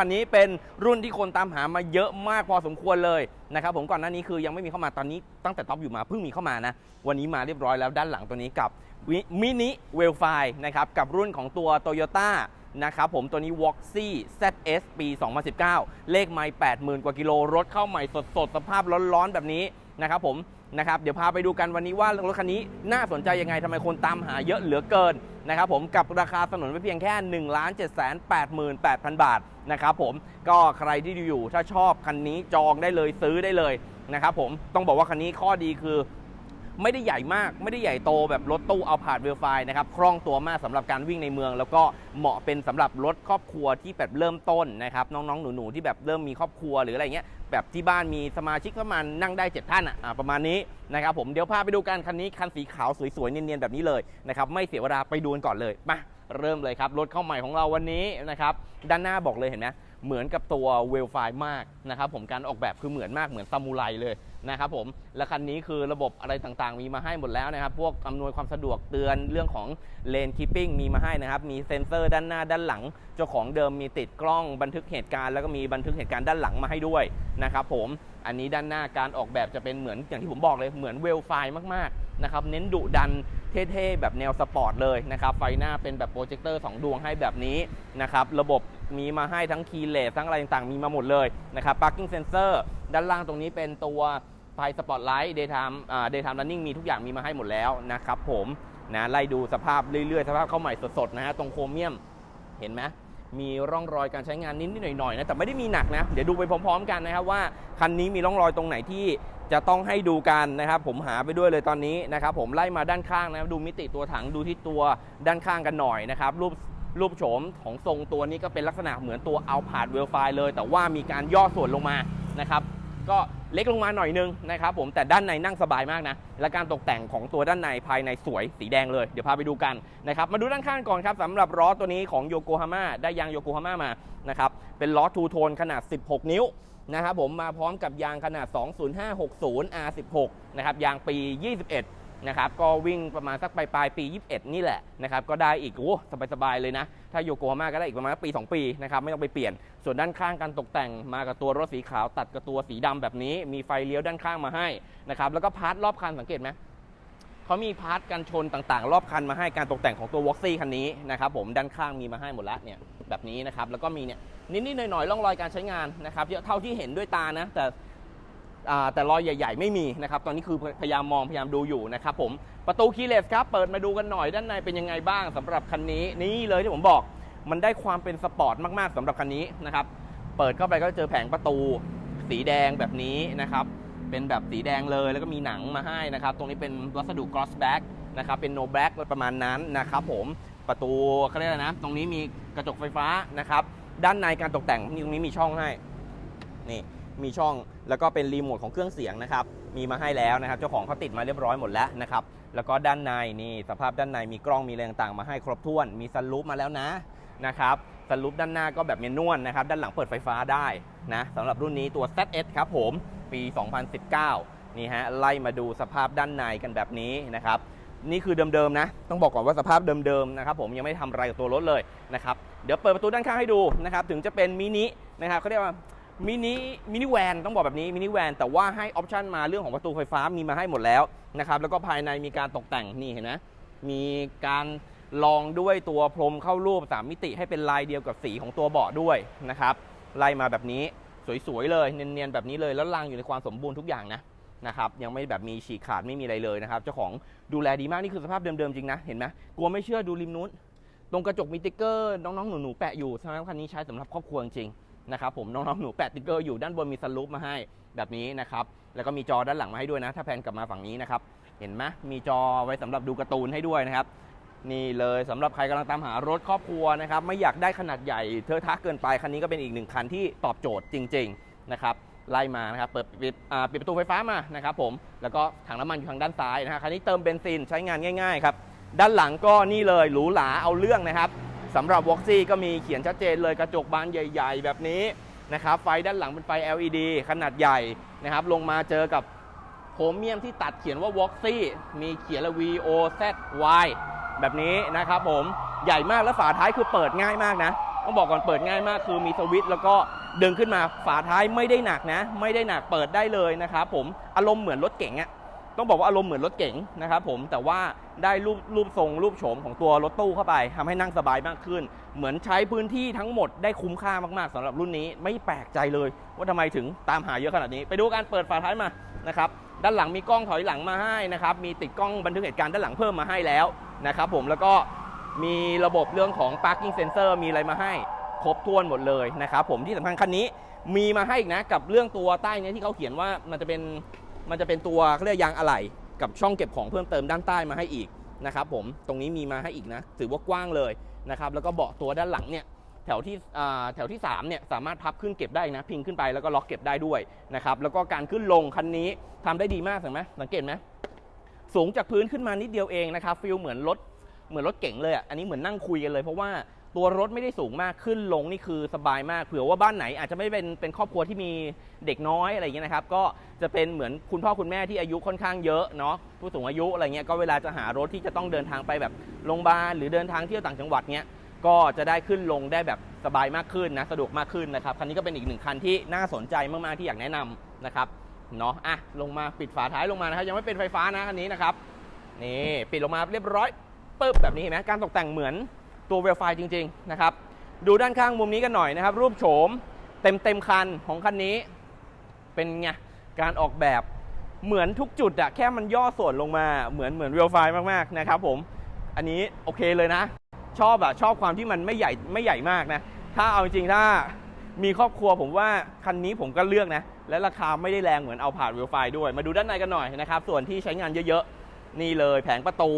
คันนี้เป็นรุ่นที่คนตามหามาเยอะมากพอสมควรเลยนะครับผมก่อนหน้านี้คือยังไม่มีเข้ามาตอนนี้ตั้งแต่ท็อปอยู่มาเพิ่งมีเข้ามานะ วันนี้มาเรียบร้อยแล้วด้านหลังตัวนี้กับมินิเวลไฟนะครับกับรุ่นของตัว Toyota นะครับผมตัวนี้ Voxy ZS ปี 2019 เลขไม่80,000 กว่ากิโลรถเข้าใหม่สดๆ สภาพร้อนๆ แบบนี้นะครับผม นะครับเดี๋ยวพาไปดูกันวันนี้ว่ารถคันนี้น่าสนใจยังไงทำไมคนตามหาเยอะเหลือเกินนะครับผมกับราคาสนุนไปเพียงแค่1 7 8 8 0 0 0 บาทนะครับผมก็ใครที่ดูอยู่ถ้าชอบคันนี้จองได้เลยซื้อได้เลยนะครับผมต้องบอกว่าคันนี้ข้อดีคือ ไม่ได้ใหญ่มาก ไม่ได้ใหญ่โตแบบรถตู้เอาผาดเวลไฟนะครับคล่องตัวมากสำหรับการวิ่งในเมือง แล้วก็เหมาะเป็นสำหรับรถครอบครัวที่แบบเริ่มต้นนะครับน้องๆหนูๆที่แบบเริ่มมีครอบครัวหรืออะไรเงี้ยแบบที่บ้านมีสมาชิกประมาณนั่งได้ 7 ท่านอะประมาณนี้นะครับผมเดี๋ยวพาไปดูกันคันนี้คันสีขาวสวยๆเนียนๆแบบนี้เลยนะครับไม่เสียเวลาไปดูกันก่อนเลยมาเริ่มเลยครับรถเข้าใหม่ของเราวันนี้นะครับด้านหน้าบอกเลยเห็นไหม เหมือนกับตัวเวลไฟมากนะครับผมการออกแบบคือเหมือนมากเหมือนซามูไรเลยนะครับผมและคันนี้คือระบบอะไรต่างๆ มีมาให้หมดแล้วนะครับ พวกอำนวยความสะดวกเตือนเรื่องของเลนคีปปิ้งมีมาให้นะครับ มีเซ็นเซอร์ด้านหน้าด้านหลัง เจ้าของเดิมมีติดกล้องบันทึกเหตุการณ์แล้วก็มีบันทึกเหตุการณ์ด้านหลังมาให้ด้วยนะครับผมอันนี้ด้านหน้าการออกแบบจะเป็นเหมือนอย่างที่ผมบอกเลยเหมือนเวลไฟมาก นะครับ เน้นดุดันเท่ๆ แบบแนวสปอร์ตเลยนะครับ ไฟหน้าเป็นแบบโปรเจคเตอร์ 2 ดวงให้แบบนี้นะครับ ระบบมีมาให้ทั้งคีย์เลสทั้งอะไรต่างๆ มีมาหมดเลยนะครับ parking sensor ด้านล่างตรงนี้เป็นตัวไฟสปอตไลท์ daytime อ่า daytime running มีทุกอย่างมีมาให้หมดแล้วนะครับผมนะไล่ดูสภาพเรื่อยๆ สภาพเข้าใหม่สดๆนะฮะตรงโครเมียมเห็นไหมมีร่องรอยการใช้งานนิดๆหน่อยๆนะแต่ไม่ได้มีหนักนะ เดี๋ยวดูไปพร้อมๆกันนะครับว่าคันนี้มีร่องรอยตรงไหนที่ จะต้องให้ดูกันนะครับ ผมหาไปด้วยเลยตอนนี้นะครับ ผมไล่มาด้านข้างนะดูมิติตัวถังดูที่ตัวด้านข้างกันหน่อยนะครับรูปรูปโฉมของทรงตัวนี้ก็เป็นลักษณะเหมือนตัวเอาผาดเวลไฟเลย แต่ว่ามีการย่อส่วนลงมานะครับ ก็เล็กลงมาหน่อยนึงนะครับผมแต่ด้านในนั่งสบายมากนะ และการตกแต่งของตัวด้านในภายในสวยสีแดงเลยเดี๋ยวพาไปดูกันนะครับ มาดูด้านข้างก่อนครับสำหรับล้อตัวนี้ของโยโกฮาม่าได้ยางโยโกฮาม่ามานะครับเป็นล้อทูโทนขนาด 16 นิ้ว นะครับผมมาพร้อมกับยางขนาด 20560 R16 นะครับยางปี 21 นะครับ ก็วิ่งประมาณสักปลายปลายปี 21 นี่แหละนะครับก็ได้อีกโอ้สบายๆเลยนะ ถ้าโยโกฮาม่าก็ได้อีกประมาณปี 2 ปีนะครับไม่ต้องไปเปลี่ยน ส่วนด้านข้างการตกแต่งมากับตัวรถสีขาวตัดกับตัวสีดำแบบนี้ มีไฟเลี้ยวด้านข้างมาให้นะครับแล้วก็พาร์ทรอบคันสังเกตไหม เขามีพาร์ทกันชนต่างๆ รอบคันมาให้การตกแต่งของตัววอ x ซี่คันนี้นะครับผมด้านข้างมีมาให้หมดแล้วเนี่ยแบบนี้นะครับแล้วก็มีเนี่ยนิดๆหน่อยๆร่องรอยการใช้งานนะครับเท่าที่เห็นด้วยตานะแต่แต่รอยใหญ่ ๆ ไม่มีนะครับตอนนี้คือพยายามมองพยายามดูอยู่นะครับผมประตูคีเลสครับเปิดมาดูกันหน่อยด้านในเป็นยังไงบ้างสำหรับคันนี้นี่เลยที่ผมบอกมันได้ความเป็นสปอร์ตมากๆสำหรับคันนี้นะครับเปิดเข้าไปก็เจอแผงประตูสีแดงแบบนี้นะครับ เป็นแบบสีแดงเลยแล้วก็มีหนังมาให้นะครับ ตรงนี้เป็นวัสดุ gloss black นะครับ เป็น no black ประมาณนั้นนะครับผม ประตูเขาเรียกอะไรนะ ตรงนี้มีกระจกไฟฟ้านะครับ ด้านในการตกแต่งตรงนี้มีช่องให้ นี่มีช่องแล้วก็เป็นรีโมทของเครื่องเสียงนะครับ มีมาให้แล้วนะครับ เจ้าของเขาติดมาเรียบร้อยหมดแล้วนะครับ แล้วก็ด้านในนี่สภาพด้านในมีกล้องมีอะไรต่างๆ มาให้ครบถ้วน มีซันรูฟมาแล้วนะนะครับ ซันรูฟด้านหน้าก็แบบเมนนวลนะครับ ด้านหลังเปิดไฟฟ้าได้นะสำหรับรุ่นนี้ตัว ZS ครับผมปี 2019 นี่ฮะไล่มาดูสภาพด้านในกันแบบนี้นะครับ นี่คือเดิมๆนะ ต้องบอกก่อนว่าสภาพเดิมๆนะครับผมยังไม่ทำอะไรกับตัวรถเลยนะครับ เดี๋ยวเปิดประตูด้านข้างให้ดูนะครับ ถึงจะเป็นมินินะครับเขาเรียกว่ามินิมินิแวนต้องบอกแบบนี้มินิแวนแต่ว่าให้ออปชันมาเรื่องของประตูไฟฟ้ามีมาให้หมดแล้วนะครับแล้วก็ภายในมีการตกแต่งนี่เห็นไหมมีการ ลองด้วยตัวพรมเข้ารูปสามมิติให้เป็นลายเดียวกับสีของตัวเบาะด้วยนะครับไล่มาแบบนี้สวยๆเลยเนียนๆแบบนี้เลยแล้วรางอยู่ในความสมบูรณ์ทุกอย่างนะนะครับยังไม่แบบมีฉีกขาดไม่มีอะไรเลยนะครับเจ้าของดูแลดีมากนี่คือสภาพเดิมๆจริงนะเห็นไหมกลัวไม่เชื่อดูริมนู้น ตรงกระจกมีติ๊กเกอร์น้องๆหนูๆแปะอยู่สำหรับคันนี้ใช้สำหรับครอบครัวจริงนะครับผมน้องๆหนูแปะติ๊กเกอร์อยู่ด้านบนมีสลูปมาให้แบบนี้นะครับแล้วก็มีจอด้านหลังมาให้ด้วยนะ ถ้าแพนกลับมาฝั่งนี้นะครับเห็นไหมมีจอไว้สำหรับดูการ์ตูนให้ด้วยนะครับ นี่เลยสำหรับใครกำลังตามหารถครอบครัวนะครับไม่อยากได้ขนาดใหญ่เทอะทะเกินไปคันนี้ก็เป็นอีกหนึ่งคันที่ตอบโจทย์จริงๆนะครับไล่มานะครับเปิดปิดปิดประตูไฟฟ้ามานะครับผมแล้วก็ถังน้ำมันอยู่ทางด้านซ้ายนะฮะคันนี้เติมเบนซินใช้งานง่ายๆครับด้านหลังก็นี่เลยหรูหราเอาเรื่องนะครับสำหรับวอ x ซี่ก็มีเขียนชัดเจนเลยกระจกบานใหญ่ ๆ แบบนี้นะครับไฟด้านหลังเป็นไฟ LED ขนาดใหญ่นะครับลงมาเจอกับโครเมียมที่ตัดเขียนว่า v o x ซี่มีเขียนละ V O Z Y แบบนี้นะครับผมใหญ่มากแล้วฝาท้ายคือเปิดง่ายมากนะต้องบอกก่อนเปิดง่ายมากคือมีสวิตช์แล้วก็ดึงขึ้นมาฝาท้ายไม่ได้หนักนะ ไม่ได้หนักเปิดได้เลยนะครับผมอารมณ์เหมือนรถเก๋งอะต้องบอกว่าอารมณ์เหมือนรถเก๋งนะครับผมแต่ว่าได้รูปรูปทรงรูปโฉมของตัวรถตู้เข้าไปทำให้นั่งสบายมากขึ้น เหมือนใช้พื้นที่ทั้งหมดได้คุ้มค่ามากๆสำหรับรุ่นนี้ไม่แปลกใจเลย ว่าทำไมถึงตามหาเยอะขนาดนี้ ไปดูการเปิดฝาท้ายมานะครับด้านหลังมีกล้องถอยหลังมาให้นะครับมีติดกล้องบันทึกเหตุการณ์ด้านหลังเพิ่มมาให้แล้ว นะครับผมแล้วก็มีระบบเรื่องของ parking sensor มีอะไรมาให้ครบถ้วนหมดเลยนะครับผมที่สำคัญคันนี้มีมาให้อีกนะกับเรื่องตัวใต้นี้ที่เขาเขียนว่ามันจะเป็นมันจะเป็นตัวเรียกยางอะไหล่กับช่องเก็บของเพิ่มเติมด้านใต้มาให้อีกนะครับผมตรงนี้มีมาให้อีกนะถือว่ากว้างเลยนะครับแล้วก็เบาะตัวด้านหลังเนี่ยแถวที่แถวที่3เนี่ยสามารถพับขึ้นเก็บได้นะพิงขึ้นไปแล้วก็ล็อกเก็บได้ด้วยนะครับแล้วก็การขึ้นลงคันนี้ทำได้ดีมากเห็นไหมสังเกตไหม สูงจากพื้นขึ้นมานิดเดียวเองนะครับฟิลเหมือนรถเหมือนรถเก๋งเลยอะอันนี้เหมือนนั่งคุยกันเลยเพราะว่าตัวรถไม่ได้สูงมากขึ้นลงนี่คือสบายมากเผื่อว่าบ้านไหนอาจจะไม่เป็นเป็นครอบครัวที่มีเด็กน้อยอะไรอย่างเงี้ยนะครับก็จะเป็นเหมือนคุณพ่อคุณแม่ที่อายุค่อนข้างเยอะเนาะผู้สูงอายุอะไรเงี้ยก็เวลาจะหารถที่จะต้องเดินทางไปแบบโรงพยาบาลหรือเดินทางเที่ยวต่างจังหวัดเนี้ยก็จะได้ขึ้นลงได้แบบสบายมากขึ้นนะสะดวกมากขึ้นนะครับคันนี้ก็เป็นอีกหนึ่งคันที่น่าสนใจมากๆที่อยากแนะนำนะครับ เนาะอะลงมาปิดฝาท้ายลงมานะครับ ยังไม่เป็นไฟฟ้านะคันนี้นะครับนี่ปิดลงมาเรียบร้อยปึ๊บแบบนี้เห็นไหมการตกแต่งเหมือนตัวเวลไฟจริง ๆ นะครับ ดูด้านข้างมุมนี้กันหน่อยนะครับ รูปโฉมเต็มเต็มคันของคันนี้ เป็นไงการออกแบบเหมือนทุกจุดอะแค่มันย่อส่วนลงมาเหมือนเหมือนเวลไฟมากๆนะครับผมอันนี้โอเคเลยนะ ชอบอะชอบความที่มันไม่ใหญ่ไม่ใหญ่มากนะ ถ้าเอาจริงๆถ้ามีครอบครัวผมว่าคันนี้ผมก็เลือกนะ และราคาไม่ได้แรงเหมือนเอาผ่านเวไฟด้วย มาดูด้านในกันหน่อยนะครับ ส่วนที่ใช้งานเยอะๆ นี่เลยแผงประตู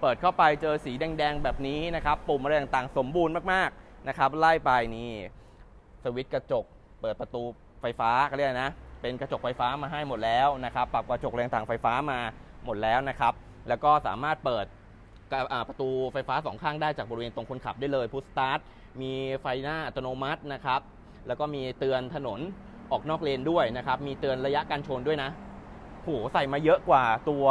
เปิดเข้าไปเจอสีแดงๆ แบบนี้นะครับ ปุ่มอะไรต่างๆ สมบูรณ์มากๆนะครับไล่ไปนี่สวิตช์กระจก เปิดประตูไฟฟ้าก็เรียกนะ เป็นกระจกไฟฟ้ามาให้หมดแล้วนะครับ ปรับกระจกแรงต่างไฟฟ้ามาหมดแล้วนะครับ แล้วก็สามารถเปิดประตูไฟฟ้าสองข้างได้จากบริเวณตรงคนขับได้เลยพุชสตาร์ทมีไฟหน้าอัตโนมัตินะครับ แล้วก็มีเตือนถนน ออกนอกเลนด้วยนะครับ มีเตือนระยะการชนด้วยนะโหใส่มาเยอะกว่าตัว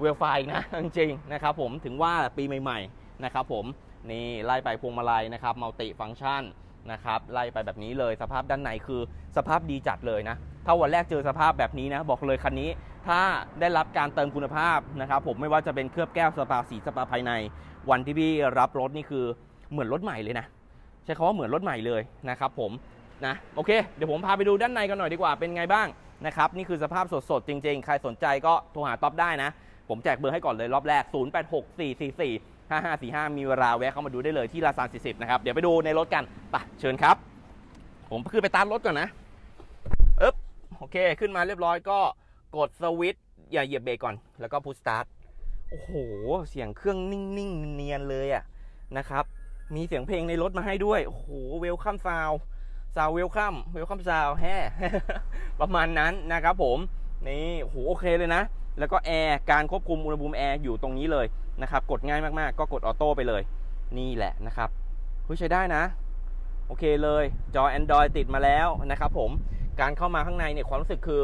เวลไฟนะจริงๆนะครับผมถึงว่าปีใหม่ๆนะครับผมนี่ไล่ไปพวงมาลัยนะครับมัลติฟัง c t ชันนะครับไล่ไปแบบนี้เลยสภาพด้านในคือสภาพดีจัดเลยนะ ถ้าวันแรกเจอสภาพแบบนี้นะ บอกเลยคันนี้ถ้าได้รับการเติมคุณภาพนะครับผมไม่ว่าจะเป็นเคลือบแก้วสปาสีสปาภายใน วันที่พี่รับรถนี่คือเหมือนรถใหม่เลยนะ ใช้คำว่าเหมือนรถใหม่เลยนะครับผม นะโอเค เดี๋ยวผมพาไปดูด้านในกันหน่อยดีกว่าเป็นไงบ้างนะครับนี่คือสภาพสดๆ จริงๆ ใครสนใจก็โทรหาท็อปได้นะ ผมแจกเบอร์ให้ก่อนเลยรอบแรก 086444 5545 มีเวลาแวะเข้ามาดูได้เลยที่ลาซาน40 นะครับ เดี๋ยวไปดูในรถกันไปเชิญครับ ผมคือไปตามรถก่อนนะเอ๊บโอเค ขึ้นมาเรียบร้อยก็กดสวิตช์อย่าเหยียบเบรกก่อน แล้วก็พุชสตาร์ทโอ้โห เสียงเครื่องนิ่งๆ เนียนเลยอะนะครับ มีเสียงเพลงในรถมาให้ด้วย โอ้โห เวลคัมซาว ซาวเวลคัมเวลคัมซาวแฮ่ประมาณนั้นนะครับผมนี่โอ้โหโอเคเลยนะ แล้วก็แอร์การควบคุมอุณหภูมิแอร์อยู่ตรงนี้เลยนะครับกดง่ายมากๆ ก็กดออโต้ไปเลย นี่แหละนะครับเฮ้ยใช้ได้นะ โอเคเลยจอ Android ติดมาแล้วนะครับผมการเข้ามาข้างในเนี่ยความรู้สึกคือ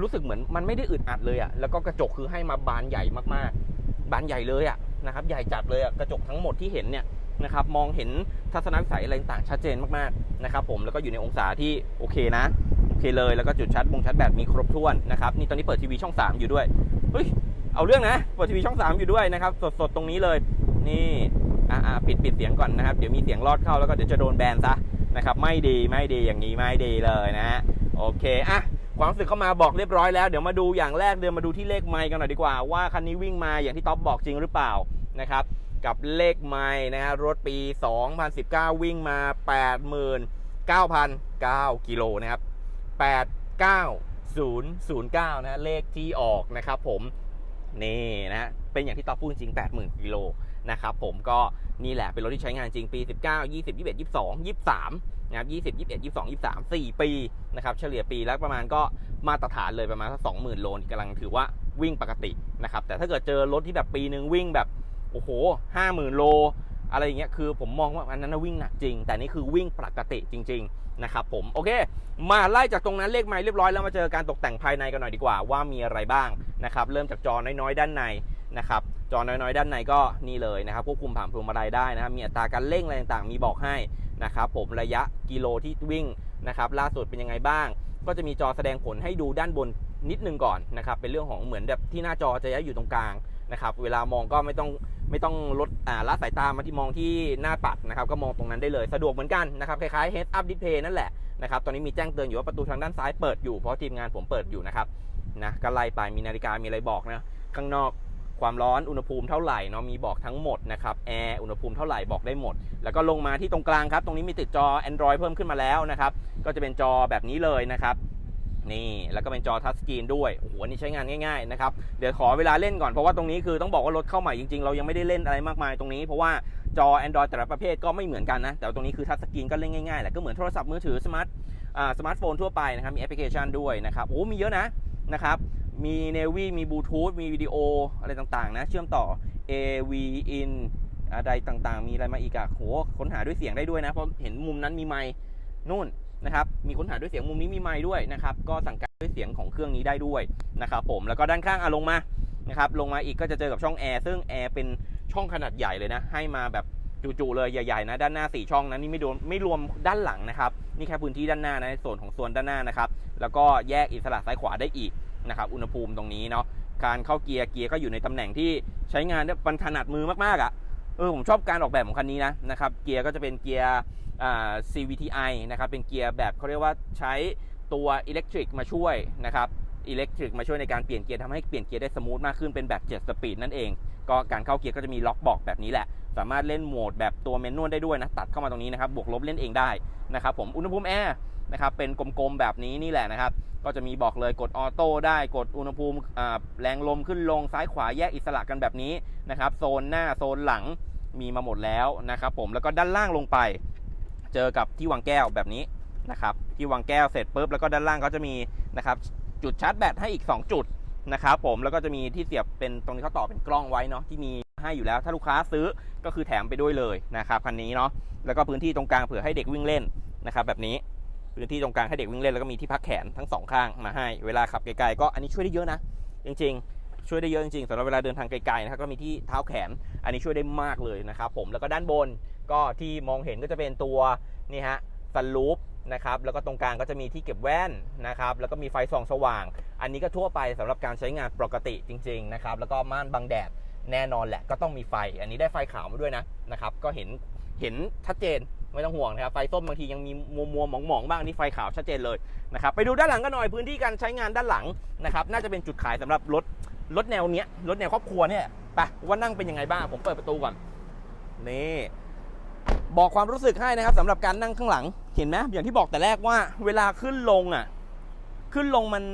รู้สึกเหมือนมันไม่ได้อึดอัดเลยอะแล้วก็กระจกคือให้มาบานใหญ่มากๆ บานใหญ่เลยอะนะครับใหญ่จัดเลยอะกระจกทั้งหมดที่เห็นเนี่ย นะครับมองเห็นทัศนวิสัยอะไรต่างชัดเจนมากๆนะครับผมแล้วก็อยู่ในองศาที่โอเคนะโอเคเลยแล้วก็จุดชาร์จบงชาร์จแบตมีครบถ้วนนะครับนี่ตอนนี้เปิดทีวีช่อง 3 อยู่ด้วยเฮ้ยเอาเรื่องนะเปิดทีวีช่อง 3 อยู่ด้วยนะครับสดๆตรงนี้เลยนี่อ่าปิดปิดเสียงก่อนนะครับเดี๋ยวมีเสียงรอดเข้าแล้วก็เดี๋ยวจะโดนแบนซะนะครับไม่ดีไม่ดีอย่างนี้ไม่ดีเลยนะฮะโอเคอะความรู้สึกเข้ามาบอกเรียบร้อยแล้วเดี๋ยวมาดูอย่างแรกเดินมาดูที่เลขไมค์กันหน่อยดีกว่าว่าคันนี้วิ่งมาอย่างที่ท็อปบอกจริงหรือเปล่านะครับ กับเลขไมล์นะฮะรถปี 2019 วิ่งมา 89,009กิโลนะครับ 89009 นะเลขที่ออกนะครับผม นี่นะเป็นอย่างที่ต่อพูดจริง 80,000 กิโลนะครับผมก็นี่แหละเป็นรถที่ใช้งานจริงปี 19 20 21 22 23นะครับ20 21 22 23 4 ปีนะครับเฉลี่ยปีแล้วประมาณก็มาตรฐานเลยประมาณสัก20,000 โลนี่กำลังถือว่าวิ่งปกตินะครับแต่ถ้าเกิดเจอรถที่แบบปีหนึ่งวิ่งแบบ โอ้โห50,000โล อะไรอย่างเงี้ยคือผมมองว่าอันนั้นวิ่งหนักจริง แต่นี่คือวิ่งปกติจริง ๆ นะครับผม โอเค มาไล่จากตรงนั้นเลขไม้เรียบร้อยแล้วมาเจอการตกแต่งภายในกันหน่อยดีกว่าว่ามีอะไรบ้างนะครับเริ่มจากจอน้อยๆ ด้านในนะครับจอน้อยๆ ด้านในก็นี่เลยนะครับควบคุมผ่านพวงมาลัยได้นะครับมีอัตราการเร่งอะไรต่างๆ มีบอกให้นะครับผมระยะกิโลที่วิ่งนะครับล่าสุดเป็นยังไงบ้าง ก็จะมีจอแสดงผลให้ดูด้านบนนิดนึงก่อนนะครับเป็นเรื่องของเหมือนแบบที่หน้าจอจะย้ายอยู่ตรงกลาง นะครับเวลามองก็ไม่ต้องไม่ต้องลดอ่าละสายตามาที่มองที่หน้าปัดนะครับก็มองตรงนั้นได้เลยสะดวกเหมือนกันนะครับคล้ายๆ head up display นั่นแหละนะครับตอนนี้มีแจ้งเตือนอยู่ว่าประตูทางด้านซ้ายเปิดอยู่เพราะทีมงานผมเปิดอยู่นะครับนะก็ไล่ไปมีนาฬิกามีอะไรบอกนะข้างนอกความร้อนอุณหภูมิเท่าไหร่เนาะมีบอกทั้งหมดนะครับแอร์อุณหภูมิเท่าไหร่บอกได้หมด แล้วก็ลงมาที่ตรงกลางครับ ตรงนี้มีติดจอ Android เพิ่มขึ้นมาแล้วนะครับ ก็จะเป็นจอแบบนี้เลยนะครับ นี่แล้วก็เป็นจอทัชสกรีนด้วยโอ้โหนี่ใช้งานง่ายๆนะครับเดี๋ยวขอเวลาเล่นก่อนเพราะว่าตรงนี้คือต้องบอกว่ารถเข้าใหม่จริงๆ เรายังไม่ได้เล่นอะไรมากมายตรงนี้เพราะว่าจอ Android แต่ละประเภทก็ไม่เหมือนกันนะ แต่ตรงนี้คือทัชสกรีนก็เล่นง่ายๆแหละก็เหมือนโทรศัพท์มือถือสมาร์ทอ่าสมาร์ทโฟนทั่วไปนะครับมีแอปพลิเคชันด้วยนะครับโอ้มีเยอะนะนะครับมีเนวีมีบลูทูธมีวิดีโออะไรต่างๆนะเชื่อมต่อ AV in อะไรต่างๆ มีอะไรมาอีกอะโหค้นหาด้วยเสียงได้ด้วยนะเพราะเห็นมุมนั้นมีไมค์นู่น นะครับมีค้นหาด้วยเสียงมุมนี้มีไมค์ด้วยนะครับก็สั่งการด้วยเสียงของเครื่องนี้ได้ด้วยนะครับผมแล้วก็ด้านข้างอะลงมานะครับลงมาอีกก็จะเจอกับช่องแอร์ซึ่งแอร์เป็นช่องขนาดใหญ่เลยนะ ให้มาแบบจู่ๆเลยใหญ่ๆนะด้านหน้า 4 ช่องนะนี่ไม่รวมไม่รวมด้านหลังนะครับนี่แค่พื้นที่ด้านหน้านะส่วนของส่วนด้านหน้านะครับแล้วก็แยกอิสระซ้ายขวาได้อีกนะครับอุณหภูมิตรงนี้เนาะการเข้าเกียร์เกียร์ก็อยู่ในตำแหน่งที่ใช้งานได้มันถนัดมือมากๆอะ่ะ เออผมชอบการออกแบบของคันนี้นะนะครับเกียร์ก็จะเป็นเกียร์ CVTi นะครับเป็นเกียร์แบบเขาเรียกว่าใช้ตัวอิเล็กทริกมาช่วยนะครับอิเล็กทริกมาช่วยในการเปลี่ยนเกียร์ทำให้เปลี่ยนเกียร์ได้สมูทมากขึ้นเป็นแบบ7สปีดนั่นเอง ก็การเข้าเกียร์ก็จะมีล็อกบอกแบบนี้แหละ สามารถเล่นโหมดแบบตัวเมนนวลได้ด้วยนะ ตัดเข้ามาตรงนี้นะครับ บวกลบเล่นเองได้นะครับผม อุณหภูมิแอร์ นะครับเป็นกลมๆแบบนี้นี่แหละนะครับ ก็จะมีบอกเลยกดออโต้ได้กดอุณหภูมิแรงลมขึ้นลงซ้ายขวาแยกอิสระกันแบบนี้นะครับ โซนหน้าโซนหลังมีมาหมดแล้วนะครับ ผมแล้วก็ด้านล่างลงไป เจอกับที่วางแก้วแบบนี้นะครับที่วางแก้วเสร็จปุ๊บแล้วก็ด้านล่างเขาจะมีนะครับจุดชาร์จแบตให้อีก 2 จุดนะครับผมแล้วก็จะมีที่เสียบเป็นตรงนี้เขาต่อเป็นกล้องไว้เนาะที่มีให้อยู่แล้ว ถ้าลูกค้าซื้อก็คือแถมไปด้วยเลยนะครับคันนี้เนาะแล้วก็พื้นที่ตรงกลางเผื่อให้เด็กวิ่งเล่นนะครับแบบนี้ พื้นที่ตรงกลางให้เด็กวิ่งเล่นแล้วก็มีที่พักแขนทั้งสองข้างมาให้เวลาขับไกลๆก็อันนี้ช่วยได้เยอะนะ จริง ๆ ช่วยได้เยอะจริงๆสำหรับเวลาเดินทางไกลๆนะครับก็มีที่เท้าแขน อันนี้ช่วยได้มากเลยนะครับผมแล้วก็ด้านบนก็ที่มองเห็นก็จะเป็นตัวนี่ฮะซันลูปนะครับแล้วก็ตรงกลางก็จะมีที่เก็บแว่นนะครับแล้วก็มีไฟส่องสว่าง อันนี้ก็ทั่วไปสำหรับการใช้งานปกติจริงๆนะครับแล้วก็ม่านบังแดดแน่นอนแหละก็ต้องมีไฟ อันนี้ได้ไฟขาวมาด้วยนะนะครับก็เห็นเห็นชัดเจน ไม่ต้องห่วงนะครับไฟส้มบางทียังมีมัวมัวๆหมองๆบ้างนี่ไฟขาวชัดเจนเลยนะครับไปดูด้านหลังกันหน่อยพื้นที่การใช้งานด้านหลังนะครับน่าจะเป็นจุดขายสำหรับรถรถแนวเนี้ยรถแนวครอบครัวเนี่ยไปว่านั่งเป็นยังไงบ้างผมเปิดประตูก่อนนี่บอกความรู้สึกให้นะครับสำหรับการนั่งข้างหลังเห็นไหมอย่างที่บอกแต่แรกว่า เวลาขึ้นลงอะ ขึ้นลงมัน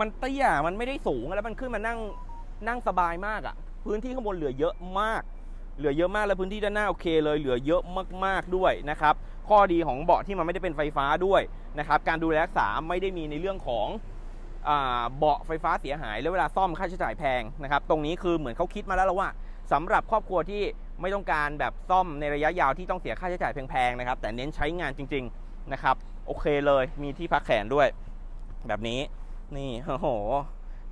มันเตี้ยมันไม่ได้สูงแล้วมันขึ้นมานั่งนั่งสบายมากอะ พื้นที่ข้างบนเหลือเยอะมาก เหลือเยอะมากแล้วพื้นที่ด้านหน้าโอเคเลยเหลือเยอะมากๆด้วยนะครับข้อดีของเบาะที่มันไม่ได้เป็นไฟฟ้าด้วยนะครับการดูแลรักษาไม่ได้มีในเรื่องของเบาะไฟฟ้าเสียหาย แล้วเวลาซ่อมค่าใช้จ่ายแพงนะครับตรงนี้คือเหมือนเขาคิดมาแล้วแล้วว่าสำหรับครอบครัวที่ไม่ต้องการแบบซ่อมในระยะยาวที่ต้องเสียค่าใช้จ่ายแพงๆนะครับแต่เน้นใช้งานจริงๆนะครับโอเคเลยมีที่พักแขนด้วย แบบนี้นี่โอ้โห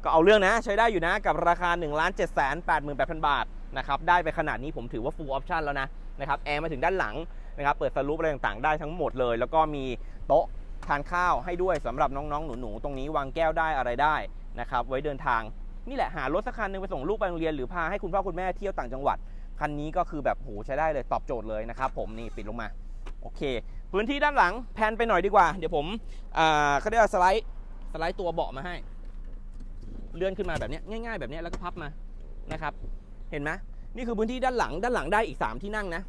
ก็เอาเรื่องนะใช้ได้อยู่นะกับราคา 1 7 8 8 0 0 0 บาท นะครับได้ไปขนาดนี้ผมถือว่า full option แล้วนะนะครับแอร์มาถึงด้านหลังนะครับเปิดสลูปอะไรต่างๆได้ทั้งหมดเลย แล้วก็มีโต๊ะทานข้าวให้ด้วยสำหรับน้องๆ หนูๆ ตรงนี้วางแก้วได้อะไรได้นะครับไว้เดินทางนี่แหละหารถสักคันหนึงไปส่งลูกไปโรงเรียนหรือพาให้คุณพ่อคุณแม่เที่ยวต่างจังหวัด คันนี้ก็คือแบบโหใช้ได้เลยตอบโจทย์เลยนะครับผมนี่ปิดลงมาโอเค พื้นที่ด้านหลังแพนไปหน่อยดีกว่า เดี๋ยวผมอ่าเขาเรียกว่าสไลด์สไลด์ตัวเบาะมาให้ เลื่อนขึ้นมาแบบนี้ง่าย ๆ แบบนี้แล้วก็พับมานะครับ เห็นไหมนี่คือพื้นที่ด้านหลังด้านหลังได้อีก 3 ที่นั่งนะ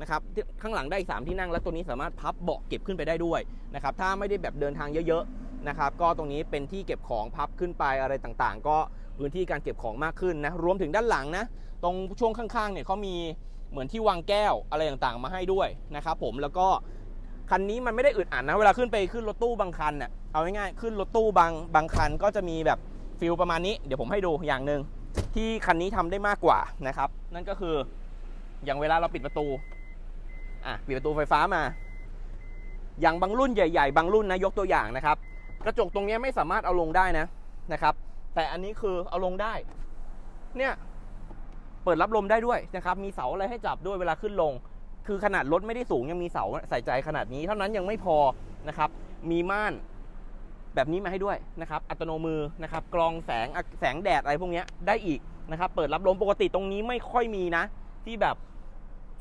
นะครับที่ข้างหลังได้อีก 3 ที่นั่ง แล้วตัวนี้สามารถพับเบาะเก็บขึ้นไปได้ด้วยนะครับถ้าไม่ได้แบบเดินทางเยอะๆนะครับก็ตรงนี้เป็นที่เก็บของพับขึ้นไปอะไรต่างๆ ก็พื้นที่การเก็บของมากขึ้นนะรวมถึงด้านหลังนะตรงช่วงข้างๆเนี่ยเขามีเหมือนที่วางแก้วอะไรต่างๆ มาให้ด้วยนะครับผมแล้วก็คันนี้มันไม่ได้อึดอัดนะเวลาขึ้นไปขึ้นรถตู้บางคันเนี่ยเอาง่ายๆขึ้นรถตู้บางบางคันก็จะมีแบบฟิลประมาณนี้เดี๋ยวผมให้ดูอย่างหนึ่ง ที่คันนี้ทำได้มากกว่านะครับ นั่นก็คืออย่างเวลาเราปิดประตูอะปิดประตูไฟฟ้ามา อย่างบางรุ่นใหญ่ๆ บางรุ่นนะยกตัวอย่างนะครับ กระจกตรงนี้ไม่สามารถเอาลงได้นะนะครับ แต่อันนี้คือเอาลงได้ เนี่ยเปิดรับลมได้ด้วยนะครับมีเสาอะไรให้จับด้วยเวลาขึ้นลง คือขนาดรถไม่ได้สูงยังมีเสาใส่ใจขนาดนี้ เท่านั้นยังไม่พอนะครับมีม่าน แบบนี้มาให้ด้วยนะครับ อัตโนมือนะครับ กรองแสงแสงแดดอะไรพวกนี้ได้อีกนะครับ เปิดรับลมปกติตรงนี้ไม่ค่อยมีนะ ที่แบบ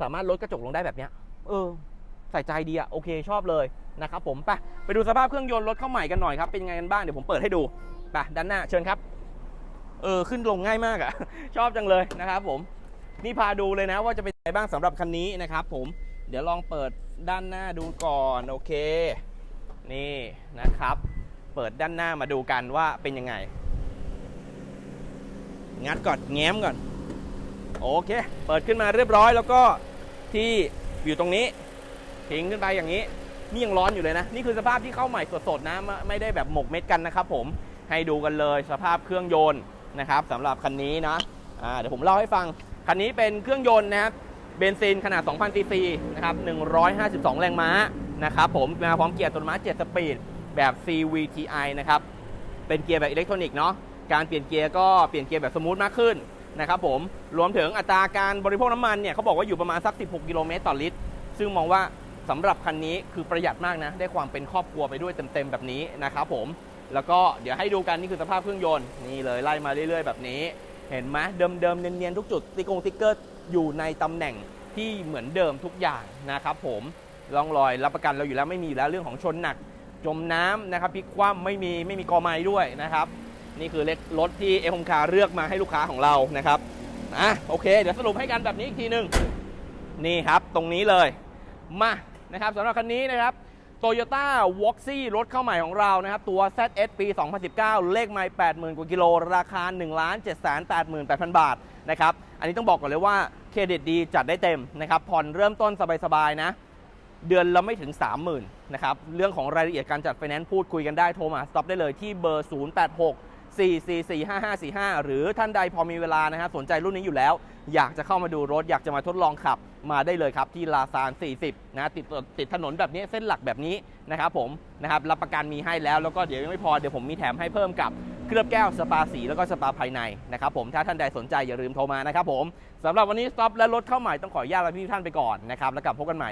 สามารถลดกระจกลงได้แบบนี้เออ ใส่ใจดีอะโอเคชอบเลยนะครับผมไปไปดูสภาพเครื่องยนต์รถเข้าใหม่กันหน่อยครับ เป็นยังไงกันบ้างเดี๋ยวผมเปิดให้ดูไปด้านหน้าเชิญครับ เออขึ้นลงง่ายมากอะชอบจังเลยนะครับผมนี่พาดูเลยนะว่าจะเป็นยังไงบ้างสำหรับคันนี้นะครับผมเดี๋ยวลองเปิดด้านหน้าดูก่อนโอเค นี่นะครับ เปิดด้านหน้ามาดูกันว่าเป็นยังไง งัดก่อนแง้มก่อน โอเค เปิดขึ้นมาเรียบร้อยแล้วก็ที่อยู่ตรงนี้ทิ้งขึ้นไปอย่างนี้ นี่ยังร้อนอยู่เลยนะ นี่คือสภาพที่เข้าใหม่สดๆนะไม่ได้แบบหมกเม็ดกันนะครับผมให้ดูกันเลยสภาพเครื่องยนต์นะครับสำหรับคันนี้นะเดี๋ยวผมเล่าให้ฟัง คันนี้เป็นเครื่องยนต์นะครับเบนซินขนาด 2,000ซีซีนะครับ 152 แรงม้านะครับผมมาพร้อมเกียร์อัตโนมัติ7สปีด แบบ CVTi นะครับ เป็นเกียร์แบบอิเล็กทรอนิกส์เนาะ การเปลี่ยนเกียร์ก็เปลี่ยนเกียร์แบบสมูทมากขึ้นนะครับผม รวมถึงอัตราการบริโภคน้ำมันเนี่ยเขาบอกว่าอยู่ประมาณสัก 16 กิโลเมตรต่อลิตร ซึ่งมองว่าสำหรับคันนี้คือประหยัดมากนะ ได้ความเป็นครอบครัวไปด้วยเต็มๆแบบนี้นะครับผม แล้วก็เดี๋ยวให้ดูกันนี่คือสภาพเครื่องยนต์นี่เลยไล่มาเรื่อยๆ แบบนี้ เห็นไหมเดิมๆเนียนๆทุกจุดติ๊กงติ๊กเกอร์อยู่ในตำแหน่งที่เหมือนเดิมทุกอย่างนะครับผมร่องรอยรับประกันเราอยู่แล้วไม่มีอยู่แล้วเรื่องของชนหนัก จมน้ำนะครับพลิกคว่ำไม่มีไม่มีกอไม้ด้วยนะครับ นี่คือเล็กรถที่เอ o มคาเลือกมาให้ลูกค้าของเรานะครับอะโอเค เดี๋ยวสรุปให้กันแบบนี้อีกทีหนึ่งนี่ครับตรงนี้เลยมานะครับสำหรับคันนี้นะครับ Toyota w o x y รถเข้าใหม่ของเรานะครับ ตัว ZS ปี 2019 เลขไม่80,000 กว่ากิโล ราคา 1 7 8 8 0 0 0 บาทนะครับ อันนี้ต้องบอกก่อนเลยว่าเครดิตดีจัดได้เต็มนะครับ ผ่อนเริ่มต้นสบาย ๆ นะ เดือนละไม่ถึง 30,000นะครับเรื่องของรายละเอียดการจัดไฟแนนซ์พูดคุยกันได้โทรมาสต็อปได้เลยที่เบอร์ 086 4445545 หรือท่านใดพอมีเวลานะฮะสนใจรุ่นนี้อยู่แล้ว อยากจะเข้ามาดูรถ อยากจะมาทดลองขับมาได้เลยครับ ที่ลาซาน 40 นะติดติดถนนแบบนี้เส้นหลักแบบนี้นะครับผมนะครับรับประกันมีให้แล้ว แล้วก็เดี๋ยวยังไม่พอ เดี๋ยวผมมีแถมให้เพิ่มกับเคลือบแก้วสปาสี แล้วก็สปาภายในนะครับผมถ้าท่านใดสนใจอย่าลืมโทรมานะครับผมสำหรับวันนี้สต็อปและรถเข้าใหม่ต้องขออนุญาตลาพี่ท่านไปก่อนนะครับแล้วกลับพบกันใหม่